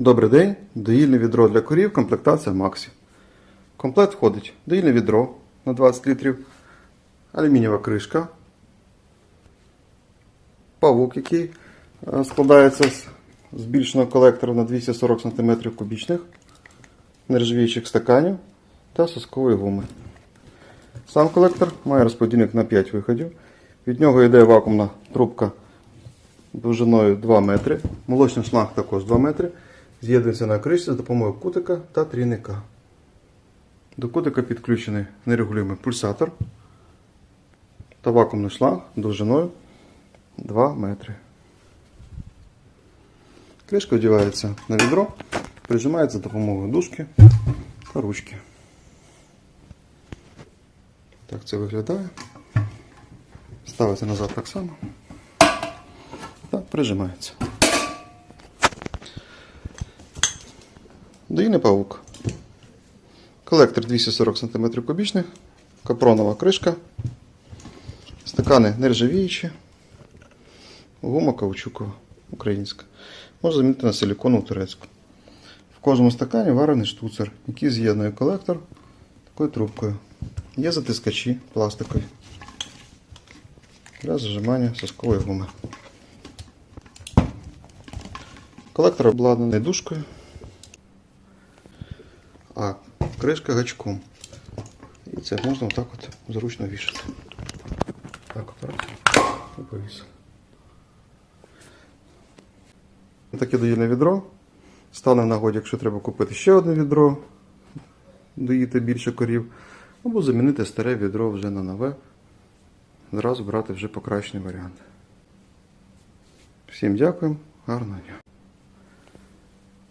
Добрий день. Доїльне відро для корів, комплектація Максі. Комплект входить доїльне відро на 20 літрів, алюмінієва кришка, павук, який е, складається з збільшеного колектора на 240 см кубічних, нержавіючих стаканів та соскової гуми. Сам колектор має розподільник на 5 виходів. Від нього йде вакуумна трубка довжиною 2 метри. Молочний шланг також 2 метри. З'єднується на кришці за допомогою кутика та трійника. До кутика підключений нерегулюємий пульсатор та вакуумний шланг довжиною 2 метри. Кришка одягається на відро, прижимається за допомогою дужки та ручки. Так це виглядає. Ставиться назад так само. Так, прижимається. Доїний павук. Колектор 240 см кубічних, капронова кришка, стакани нержавіючі, гума каучукова українська. Можна замінити на силіконову турецьку. В кожному стакані варений штуцер, який з'єднує колектор такою трубкою. Є затискачі пластикові для зажимання соскової гуми. Колектор обладнаний дужкою, кришка гачком. І це можна отак от зручно вішати. Так от раз і. Таке доїльне відро. Стане в нагоді, якщо треба купити ще одне відро, доїти більше корів, або замінити старе відро вже на нове. Зразу брати вже покращений варіант. Всім дякую, гарного дня.